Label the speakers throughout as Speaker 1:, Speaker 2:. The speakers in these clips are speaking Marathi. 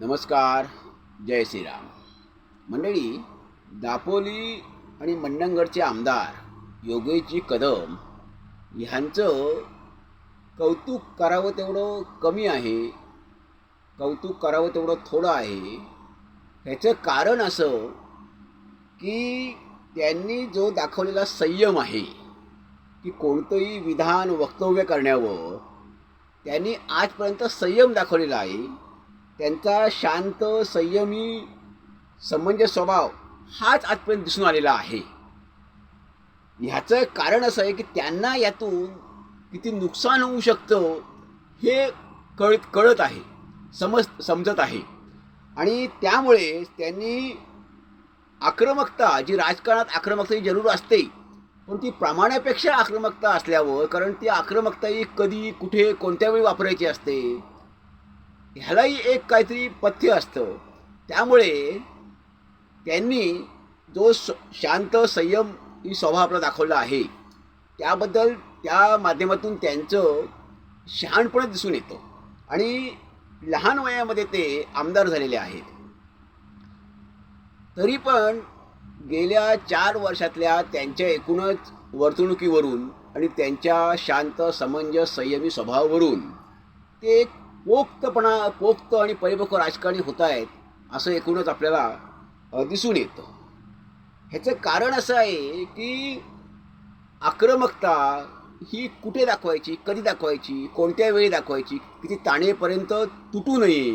Speaker 1: नमस्कार जय श्रीराम. मंडळी दापोली आणि मंडणगडचे आमदार योगेशजी कदम ह्यांचं कौतुक करावं तेवढं कमी आहे कौतुक करावं तेवढं थोडं आहे. ह्याचं कारण असं की त्यांनी जो दाखवलेला संयम आहे की कोणतंही विधान वक्तव्य करण्यावर त्यांनी आजपर्यंत संयम दाखवलेला आहे. त्यांचा शांत संयमी समंजस स्वभाव हाच आजपर्यंत दिसून आलेला आहे. ह्याचं कारण असं आहे की त्यांना यातून किती नुकसान होऊ शकतं हे कळत कळत आहे समज समजत आहे. आणि त्यामुळे त्यांनी आक्रमकता जी राजकारणात आक्रमकता ही जरूर असते पण ती प्रमाणापेक्षा आक्रमकता असल्यावर कारण ती आक्रमकता ही कधी कुठे कोणत्या वेळी वापरायची असते? ह्यालाही एक काहीतरी पथ्य असतं. त्यामुळे त्यांनी जो स शांत संयम ही स्वभाव आपला दाखवला आहे त्याबद्दल त्या माध्यमातून त्यांचं शहाणपण दिसून येतं. आणि लहान वयामध्ये ते आमदार झालेले आहेत. तरी पण गेल्या चार वर्षातल्या त्यांच्या एकूणच वर्तणुकीवरून आणि त्यांच्या शांत समंजस संयमी स्वभावावरून ते एक पोक्तपणा पोक्त आणि परिपक्व राजकारणी होत आहेत असं एकूणच आपल्याला दिसून येतं. ह्याचं कारण असं आहे की आक्रमकता ही कुठे दाखवायची कधी दाखवायची कोणत्या वेळी दाखवायची किती ताणेपर्यंत तुटू नये.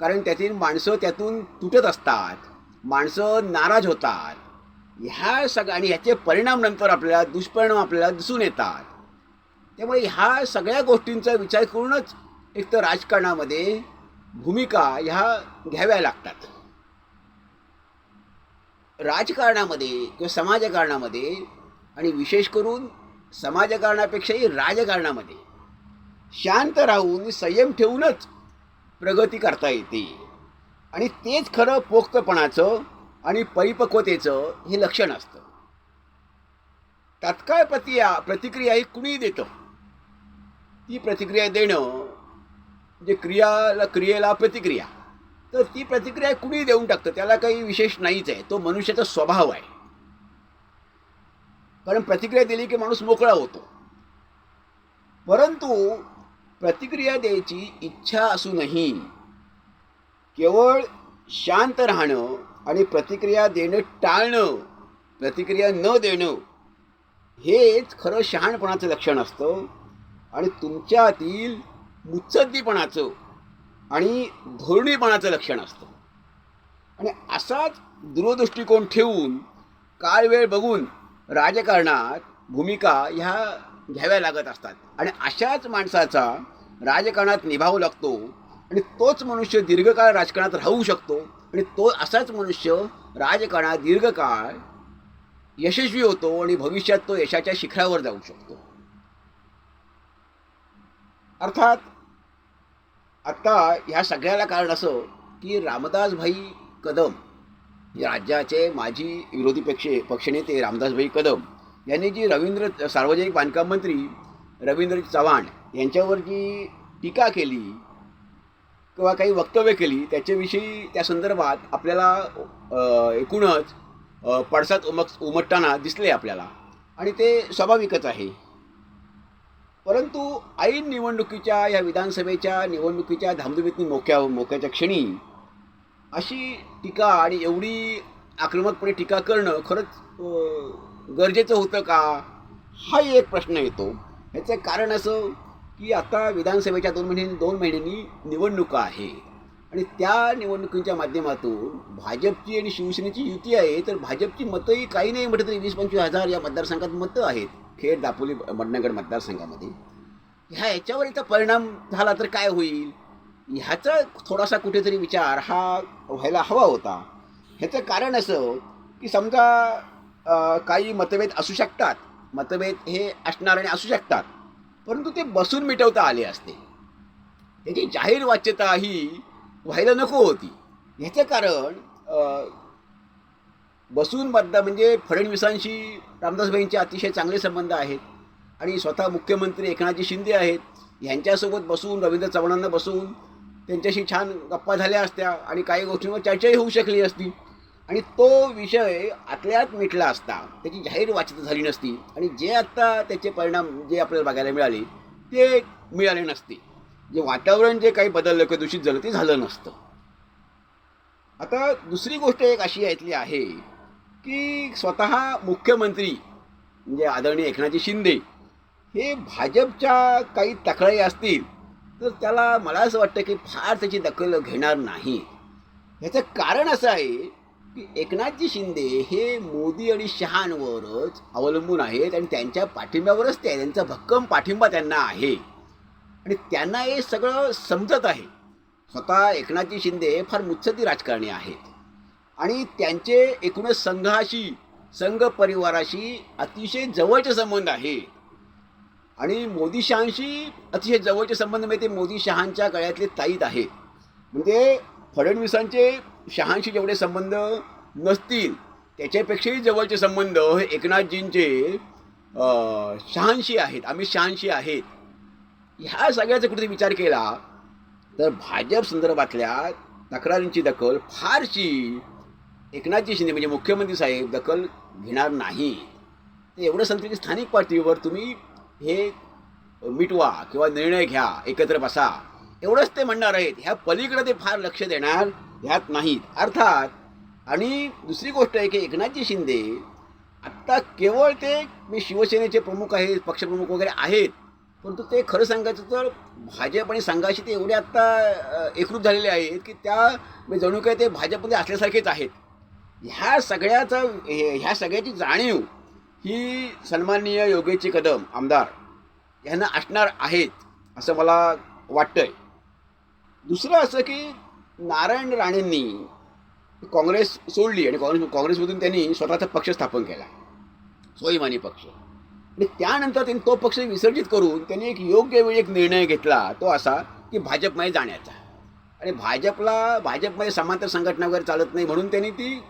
Speaker 1: कारण त्यातील माणसं त्यातून तुटत असतात माणसं नाराज होतात. ह्या सगळ्या आणि ह्याचे परिणाम नंतर आपल्याला दुष्परिणाम आपल्याला दिसून येतात. त्यामुळे ह्या सगळ्या गोष्टींचा विचार करूनच एक तर राजकारणामध्ये भूमिका ह्या घ्याव्या लागतात. राजकारणामध्ये किंवा समाजकारणामध्ये आणि विशेष करून समाजकारणापेक्षाही राजकारणामध्ये शांत राहून संयम ठेवूनच प्रगती करता येते. आणि तेच खरं पोक्तपणाचं आणि परिपक्वतेचं हे लक्षण असतं. तत्काळ प्रतिया प्रतिक्रिया ही कुणीही देतं. ती प्रतिक्रिया देणं जे क्रियाला क्रियेला प्रतिक्रिया. तर ती प्रतिक्रिया कुणी देऊन टाकतं? त्याला काही विशेष नाहीच आहे. तो मनुष्याचा स्वभाव आहे. कारण प्रतिक्रिया दिली की माणूस मोकळा होतो. परंतु प्रतिक्रिया द्यायची इच्छा असूनही केवळ शांत राहणं आणि प्रतिक्रिया देणं टाळणं प्रतिक्रिया न देणं हेच खरं शहाणपणाचं लक्षण असतं. आणि तुमच्यातील मुत्सद्दीपणाचं आणि धोरणीपणाचं लक्षण असतं. आणि असाच दूरदृष्टिकोन ठेवून काळ वेळ बघून राजकारणात भूमिका ह्या घ्याव्या लागत असतात. आणि अशाच माणसाचा राजकारणात निभाव लागतो आणि तोच मनुष्य दीर्घकाळ राजकारणात राहू शकतो आणि तो असाच मनुष्य राजकारणात दीर्घकाळ यशस्वी होतो आणि भविष्यात तो यशाच्या शिखरावर जाऊ शकतो. अर्थात आत्ता ह्या सगळ्याला कारण असं की रामदासभाई कदम राज्याचे माजी विरोधी पक्ष पक्षनेते रामदासभाई कदम यांनी जी रवींद्र सार्वजनिक बांधकाम मंत्री रवींद्र चव्हाण यांच्यावर जी टीका केली किंवा काही वक्तव्य केली त्याच्याविषयी त्या संदर्भात आपल्याला एकूणच पडसाद उमक उमटताना दिसले आपल्याला. आणि ते स्वाभाविकच आहे. परंतु ऐन निवडणुकीच्या या विधानसभेच्या निवडणुकीच्या धामधुमीतनी मोक्या मोक्याच्या क्षणी अशी टीका आणि एवढी आक्रमकपणे टीका करणं खरंच गरजेचं होतं का? हा एक प्रश्न येतो. ह्याचं कारण असं की आता विधानसभेच्या दोन महिन्यांनी दोन महिन्यांनी निवडणुका आहे. आणि त्या निवडणुकीच्या माध्यमातून भाजपची आणि शिवसेनेची युती आहे तर भाजपची मतंही काही नाही म्हटलं तरी वीस पंचवीस हजार या मतदारसंघात मतं आहेत. खेड दापोली मडनगड मतदारसंघामध्ये. ह्या याच्यावर इथं परिणाम झाला तर काय होईल? ह्याचा थोडासा कुठेतरी विचार हा व्हायला हवा होता. ह्याचं कारण असं की समजा काही मतभेद असू शकतात. मतभेद हे असणार आणि असू शकतात. परंतु ते बसून मिटवता आले असते. त्याची जाहीर वाच्यता ही व्हायला नको होती. ह्याचं कारण बसून मतदार म्हणजे फडणवीसांशी रामदासबाईंचे अतिशय चांगले संबंध आहेत आणि स्वतः मुख्यमंत्री एकनाथजी शिंदे आहेत. यांच्यासोबत बसून रवींद्र चव्हाणांना बसून त्यांच्याशी छान गप्पा झाल्या असत्या आणि काही गोष्टींवर चर्चाही होऊ शकली असती. आणि तो विषय आतल्यात मिटला असता त्याची जाहीर वाचित झाली नसती आणि जे आत्ता त्याचे परिणाम जे आपल्याला बघायला मिळाले ते मिळाले नसते. जे वातावरण जे काही बदललं किंवा दूषित झालं ते झालं नसतं. आता दुसरी गोष्ट एक अशी यातली आहे की स्वतः मुख्यमंत्री म्हणजे आदरणीय एकनाथजी शिंदे हे भाजपच्या काही तक्रारी असतील तर त्याला मला असं वाटतं की फार त्याची दखल घेणार नाही. ह्याचं कारण असं आहे की एकनाथजी शिंदे हे मोदी आणि शहांवरच अवलंबून आहेत आणि त्यांच्या पाठिंब्यावरच ते त्यांचा भक्कम पाठिंबा त्यांना आहे. आणि त्यांना हे सगळं समजत आहे. स्वतः एकनाथजी शिंदे फार मुत्सदी राजकारणी आहेत. आणि त्यांचे एकूणच संघाशी संघ परिवाराशी अतिशय जवळचे संबंध आहे. आणि मोदी शहांशी अतिशय जवळचे संबंध म्हणजे ते मोदी शहांच्या गळ्यातले ताईत आहेत म्हणजे फडणवीसांचे शहांशी जेवढे संबंध नसतील त्याच्यापेक्षाही जवळचे संबंध हे एकनाथजींचे शहांशी आहेत अमित शहांशी आहेत. ह्या सगळ्याचा कुठेतरी विचार केला तर भाजप संदर्भातल्या तक्रारींची दखल फारशी एकनाथजी शिंदे म्हणजे मुख्यमंत्री साहेब दखल घेणार नाही. ते एवढं सांगतो की स्थानिक पातळीवर तुम्ही हे मिटवा किंवा निर्णय घ्या एकत्र बसा. एवढंच ते म्हणणार आहेत. ह्या पलीकडे ते फार लक्ष देणार ह्यात नाहीत. अर्थात आणि दुसरी गोष्ट आहे की एकनाथजी शिंदे आत्ता केवळ ते मी शिवसेनेचे प्रमुख आहेत पक्षप्रमुख वगैरे आहेत. परंतु ते खरं सांगायचं तर भाजप आणि संघाशी ते एवढे आत्ता एकरूप झालेले आहेत की त्या जणू काय ते भाजपमध्ये असल्यासारखेच आहेत. ह्या सगळ्याचा हे- ह्या सगळ्याची जाणीव ही सन्माननीय योगेची कदम आमदार यांना असणार आहेत असं मला वाटतंय. दुसरं असं की नारायण राणेंनी काँग्रेस सोडली आणि काँग्रेस काँग्रेसमधून त्यांनी स्वतःचा पक्ष स्थापन केला. स्वाभिमानी पक्ष. आणि त्यानंतर त्यांनी तो पक्ष विसर्जित करून त्यांनी एक योग्य वेळी एक निर्णय घेतला तो असा की भाजपमध्ये जाण्याचा. आणि भाजपला भाजपमध्ये समांतर संघटना वगैरे चालत नाही म्हणून त्यांनी ती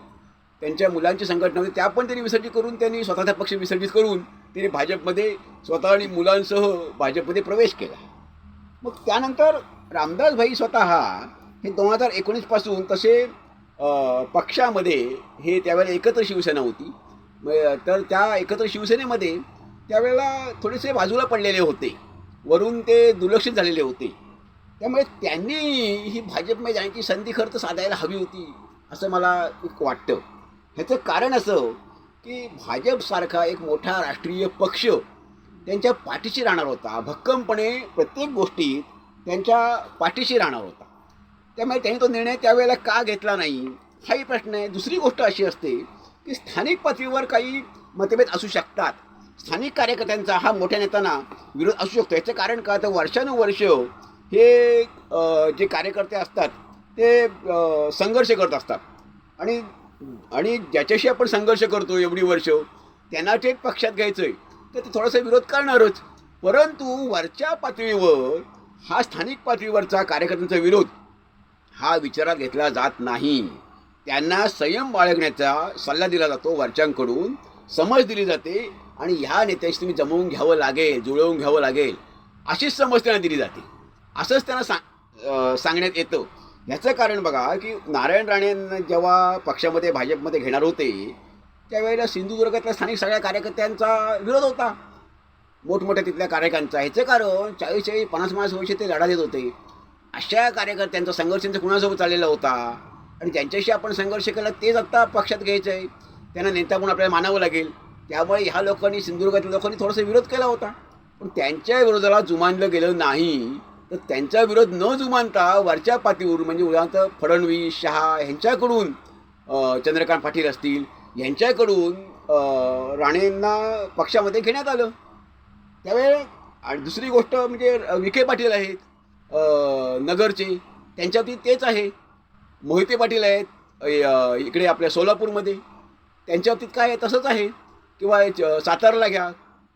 Speaker 1: त्यांच्या मुलांची संघटना होती त्या पण त्यांनी विसर्जित करून त्यांनी स्वतःचा पक्ष विसर्जित करून त्यांनी भाजपमध्ये स्वतः आणि मुलांसह भाजपमध्ये प्रवेश केला. मग त्यानंतर रामदास भाई स्वतः हे दोन हजार एकोणीसपासून तसे पक्षामध्ये हे त्यावेळेला एकत्र शिवसेना होती. म- तर त्या एकत्र शिवसेनेमध्ये त्यावेळेला थोडेसे बाजूला पडलेले होते. वरून ते दुर्लक्षित झालेले होते. त्यामुळे त्यांनी ही भाजपमध्ये जाण्याची संधी खरं तर साधायला हवी होती असं मला एक वाटतं. ह्याचं कारण असं की भाजपसारखा एक मोठा राष्ट्रीय पक्ष त्यांच्या पाठीशी राहणार होता. भक्कमपणे प्रत्येक गोष्टीत त्यांच्या पाठीशी राहणार होता. त्यामुळे त्यांनी तो निर्णय त्यावेळेला का घेतला नाही? हाही प्रश्न आहे. दुसरी गोष्ट अशी असते की स्थानिक पातळीवर काही मतभेद असू शकतात. स्थानिक कार्यकर्त्यांचा हा मोठ्या नेत्यांना विरोध असू शकतो. याचं कारण का? तर वर्षानुवर्ष हे जे कार्यकर्ते असतात ते संघर्ष करत असतात. आणि आणि ज्याच्याशी आपण संघर्ष करतो एवढी वर्ष त्यांना ते पक्षात घ्यायचं आहे तर ते थोडासा विरोध करणारच. परंतु वरच्या पातळीवर हा स्थानिक पातळीवरचा कार्यकर्त्यांचा विरोध हा विचारात घेतला जात नाही. त्यांना संयम बाळगण्याचा सल्ला दिला जातो वरच्यांकडून समज दिली जाते आणि ह्या नेत्यांशी तुम्ही जमवून घ्यावं लागेल जुळवून घ्यावं लागेल अशीच समज त्यांना दिली जाते. असंच त्यांना सांग सांगण्यात येतं. ह्याचं कारण बघा की नारायण राणेंना जेव्हा पक्षामध्ये भाजपमध्ये घेणार होते त्यावेळेला सिंधुदुर्गातल्या स्थानिक सगळ्या कार्यकर्त्यांचा विरोध होता. मोठमोठ्या तिथल्या कार्यकर्त्यांचा ह्याचं कारण चाळीस चाळीस पन्नास पन्नास वर्ष ते लढा देत होते. अशा कार्यकर्त्यांचा संघर्ष त्यांचा कुणासोबत चाललेला होता? आणि ज्यांच्याशी आपण संघर्ष केला तेच आत्ता पक्षात घ्यायचं आहे त्यांना नेता म्हणून आपल्याला मानावं लागेल. त्यामुळे ह्या लोकांनी सिंधुदुर्गातल्या लोकांनी थोडासा विरोध केला होता. पण त्यांच्या विरोधाला जुमानलं गेलं नाही. तर त्यांचा विरोध न जुमानता वरच्या पातळीवरून म्हणजे उदाहरणार्थ फडणवीस शहा ह्यांच्याकडून चंद्रकांत पाटील असतील यांच्याकडून राणेंना पक्षामध्ये घेण्यात आलं. त्यावेळे आणि दुसरी गोष्ट म्हणजे विखे पाटील आहेत नगरचे त्यांच्या बाबतीत तेच आहे. मोहिते पाटील आहेत इकडे आपल्या सोलापूरमध्ये. त्यांच्या बाबतीत काय आहे तसंच आहे. किंवा च- सातारला घ्या.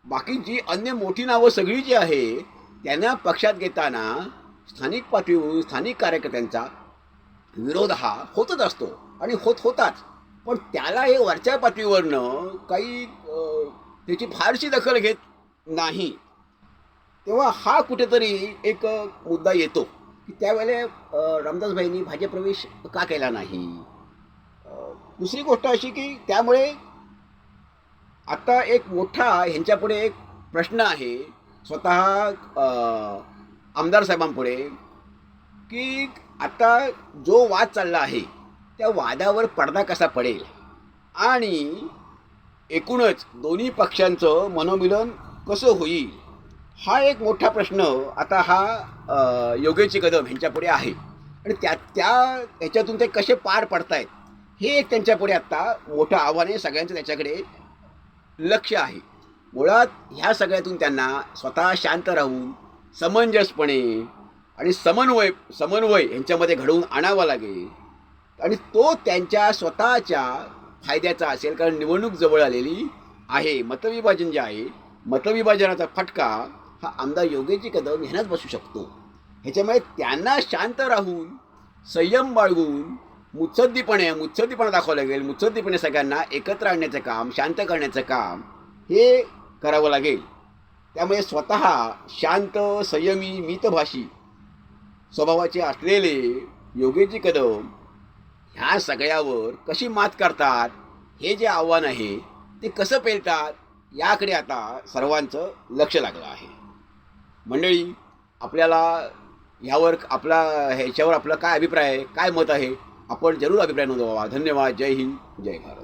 Speaker 1: बाकी जी अन्य मोठी नावं सगळी जी आहे त्यांना पक्षात घेताना स्थानिक पातळीवरून स्थानिक कार्यकर्त्यांचा विरोध हा होतच असतो आणि होत होताच. पण त्याला हे वरच्या पातळीवरनं काही त्याची फारशी दखल घेत नाही. तेव्हा हा कुठेतरी एक मुद्दा येतो की त्यावेळेला रामदासभाईंनी भाजप प्रवेश का केला नाही? दुसरी गोष्ट अशी की त्यामुळे आता एक मोठा ह्यांच्यापुढे एक प्रश्न आहे स्वतः आमदार साहेबांपुढे की आता जो वाद चालला आहे त्या वादावर पडदा कसा पडेल? आणि एकूणच दोन्ही पक्षांचं मनोमिलन कसं होईल? हा एक मोठा प्रश्न आता हा योगेची कदम ह्यांच्यापुढे आहे. आणि त्या त्या ह्याच्यातून ते कसे पार पडतायत हे एक त्यांच्यापुढे आत्ता मोठं आव्हान आहे. सगळ्यांचं त्याच्याकडे लक्ष आहे. मुळात ह्या सगळ्यातून त्यांना स्वतः शांत राहून समंजसपणे आणि समन्वय समन्वय यांच्यामध्ये घडवून आणावा लागेल. आणि तो त्यांच्या स्वतःच्या फायद्याचा असेल कारण निवडणूक जवळ आलेली आहे मतविभाजन जे आहे मतविभाजनाचा फटका हा आमदार योगेची कदम ह्यांनाच बसू शकतो. ह्याच्यामुळे त्यांना शांत राहून संयम बाळगून मुत्सद्दीपणे मुत्सद्दीपणा दाखवावं लागेल. मुत्सद्दीपणे सगळ्यांना एकत्र आणण्याचं काम शांत करण्याचं काम हे करावं लागेल. त्यामुळे स्वतः शांत संयमी मितभाषी स्वभावाचे असलेले योगेची कदम ह्या सगळ्यावर कशी मात करतात हे जे आव्हान आहे ते कसं पेलतात याकडे आता सर्वांचं लक्ष लागलं आहे. मंडळी आपल्याला ह्यावर आपला ह्याच्यावर आपला काय अभिप्राय आहे काय मत आहे आपण जरूर अभिप्राय नोंदवावा. धन्यवाद. जय हिंद. जय भारत.